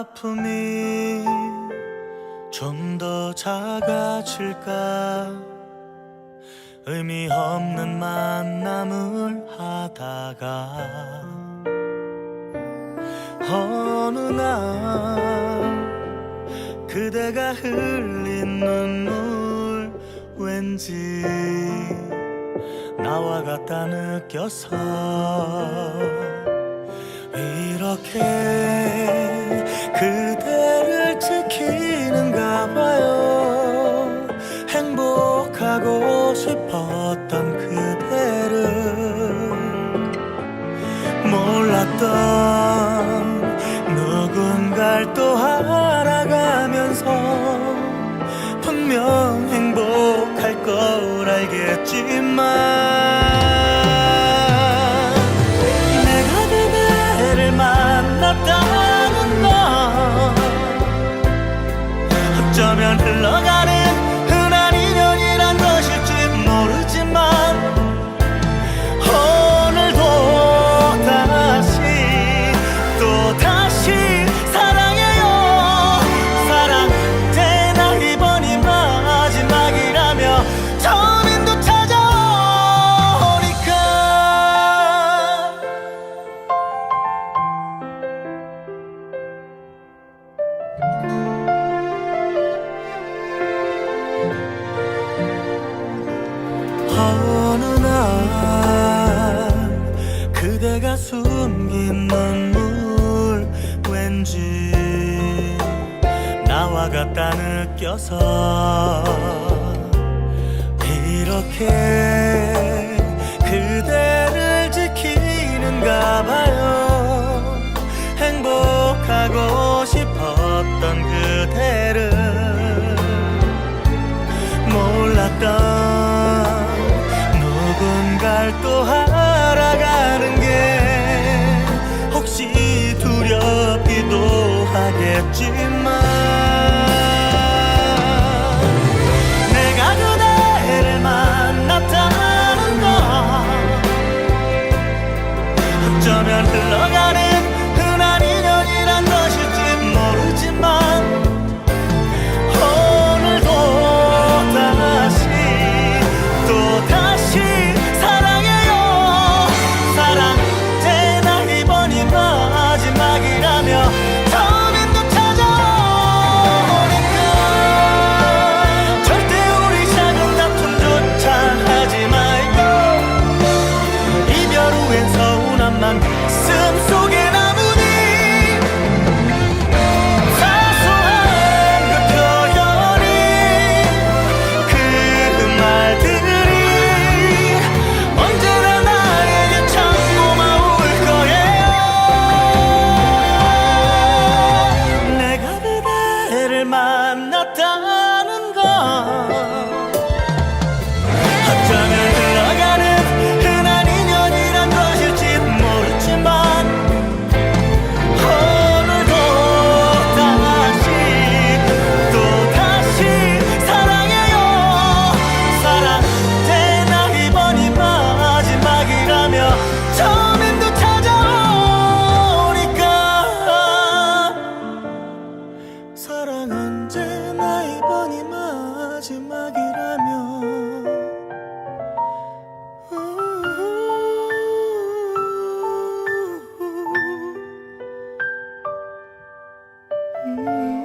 아픔이 좀 더 작아질까? 의미 없는 만남을 하다가 어느 날 그대가 흘린 눈물 왠지 나와 같다 느껴서 이렇게 그대를 지키는가 봐요. 행복하고 싶었던 그대를 몰랐던 누군가를 또 알아가면서 분명 행복할 걸 알겠지만 내가 그대를 만났다 날 그대가 숨긴 눈물 왠지 나와 같다 느껴서 이렇게 그대를 지키는가 봐요. 행복하고 싶었던 그대를 몰랐던 누군가를 또알 하겠지만 Mm-hmm.